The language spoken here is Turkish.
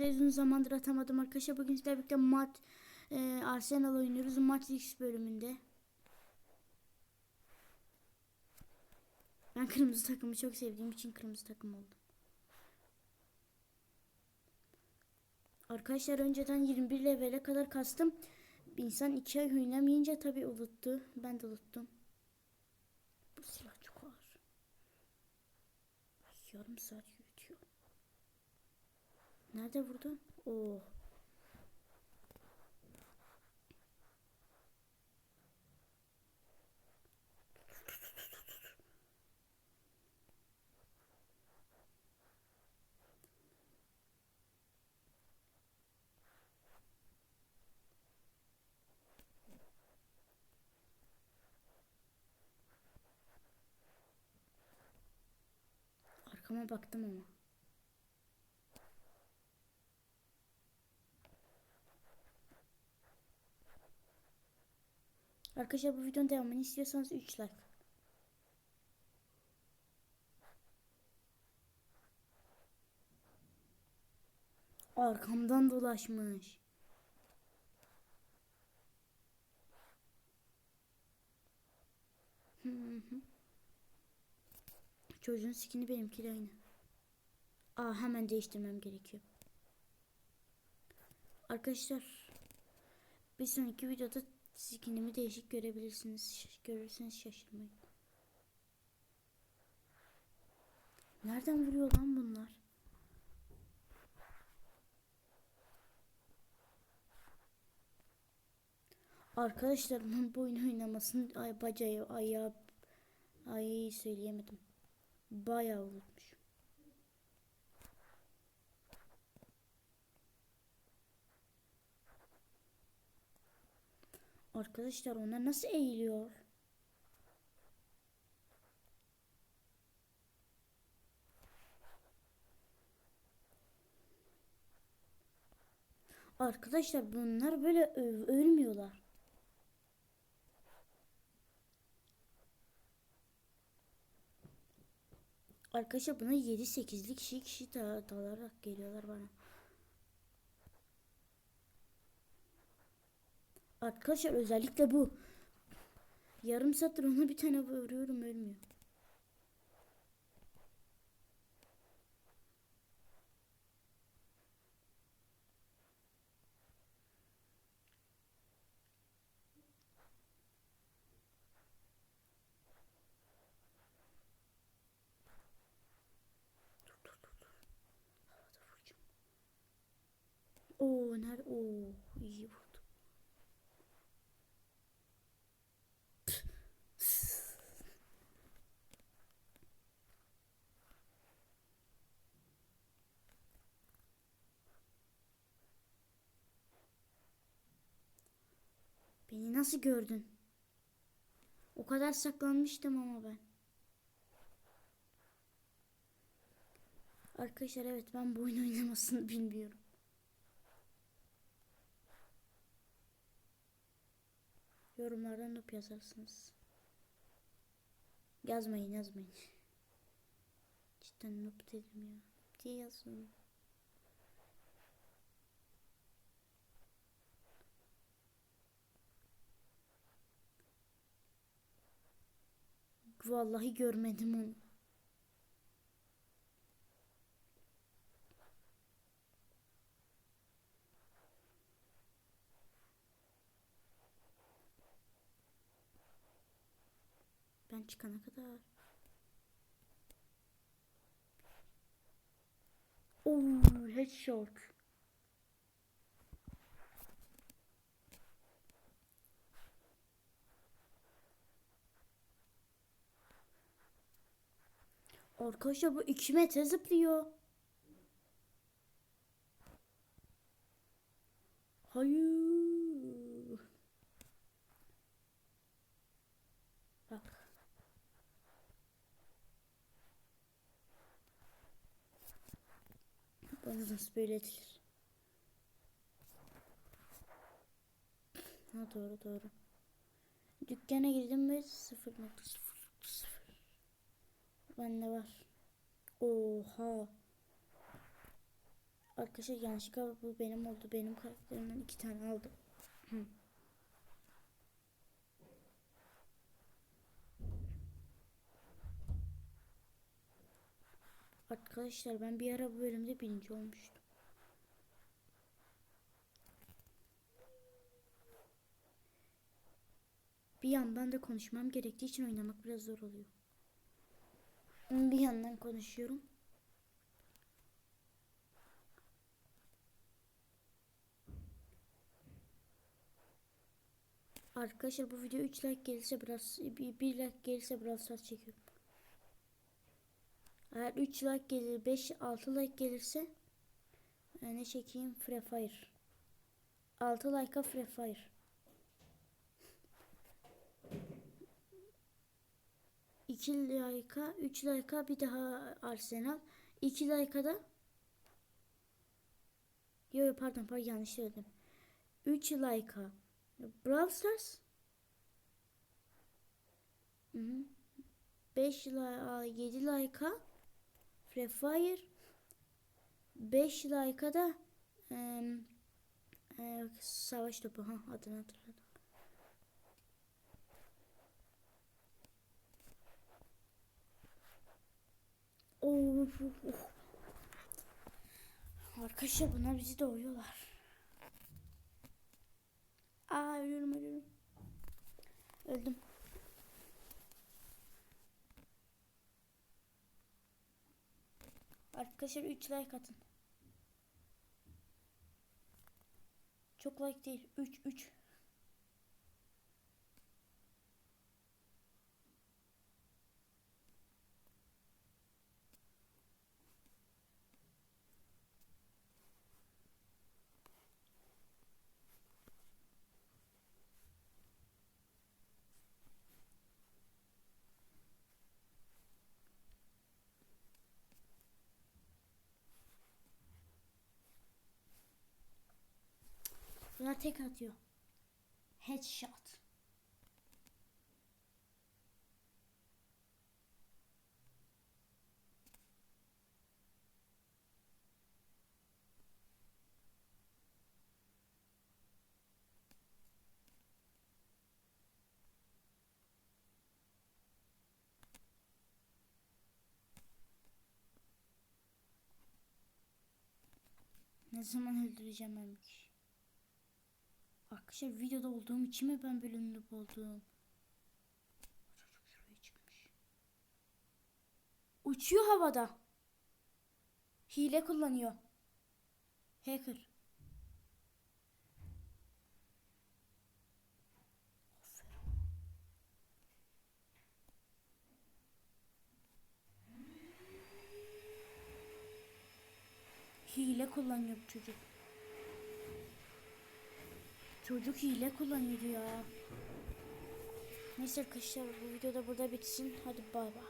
Uzun zamandır atamadım arkadaşlar. Bugün sizlerle birlikte mat e, Arsenal oynuyoruz. Matrix bölümünde. Ben kırmızı takımı çok sevdiğim için kırmızı takım oldum. Arkadaşlar önceden 21 levele kadar kastım. İnsan 2 ay oynamayınca tabi unuttu. Ben de unuttum. Bu silah çok ağır. Yarım saat. Nerede vurdu? Oo. Arkama baktım ama. Arkadaşlar bu videonun devamını istiyorsanız 3 like. Arkamdan dolaşmış. Çocuğun skini benimkiyle aynı. Aa hemen değiştirmem gerekiyor. Arkadaşlar bir sonraki videoda skinimi değişik görebilirsiniz. Görürseniz şaşırmayın. Nereden vuruyor lan bunlar? Arkadaşlar ben bu oyunu oynamasını ay bacağı ayağı ay söyleyemedim. Bayağı unutmuş. Arkadaşlar ona nasıl eğiliyor? Arkadaşlar bunlar böyle ölmüyorlar. Arkadaşlar buna 7-8'li kişi kişi da dalarak geliyorlar bana. Arkadaşlar özellikle bu. Yarım saattir ona bir tane vuruyorum ölmüyor. Oo nerede? Oo iyi. Beni nasıl gördün? O kadar saklanmıştım ama ben. Arkadaşlar evet ben bu oyun oynamasını bilmiyorum. Yorumlardan noob yazarsınız. Yazmayın yazmayın. Cidden noob dedim ya. Diye Vallahi görmedim onu. Ben çıkana kadar. Oo, headshot. Arkadaşlar bu 2 metre zıplıyor. Hayır. Bak. Bana nasıl böyle edilir? Ha doğru doğru. Dükkana girdim ve 0.0 Bende var. Oha. Arkadaşlar yanlışlıkla bu benim oldu. Benim karakterimden iki tane aldım. Arkadaşlar ben bir ara bu bölümde birinci olmuştum. Bir yandan da konuşmam gerektiği için oynamak biraz zor oluyor. Bir yandan konuşuyorum. Arkadaşlar bu video 3 like gelirse biraz 1 like gelirse biraz saat çekiyorum. Eğer 3 like gelir 5 6 like gelirse e, ne çekeyim Free Fire. 6 like'a Free Fire. İki like'a, üç like'a bir daha Arsenal. İki like'a da Yo yo pardon pardon yanlış söyledim. 3 like'a Brawl Stars 5 like 7 like'a Free Fire 5 like'a da em, e, savaş topu ha adını hatırladım. Of, of, of. Arkadaşlar bunlar bizi doğuyorlar. Aa ölüyorum ölüyorum. Öldüm. Arkadaşlar 3 like atın. Çok like değil. 3 3. Buna tek atıyor. Headshot. Ne zaman öldüreceğim kişiyi? Arkadaşlar videoda olduğum için mi ben böyle ünlü oldum? Çocuk şuraya çıkmış. Uçuyor havada. Hile kullanıyor. Hacker. Hile kullanıyor çocuk. Çocuk hile kullanıyor ya. Neyse arkadaşlar bu videoda burada bitsin. Hadi bay bay.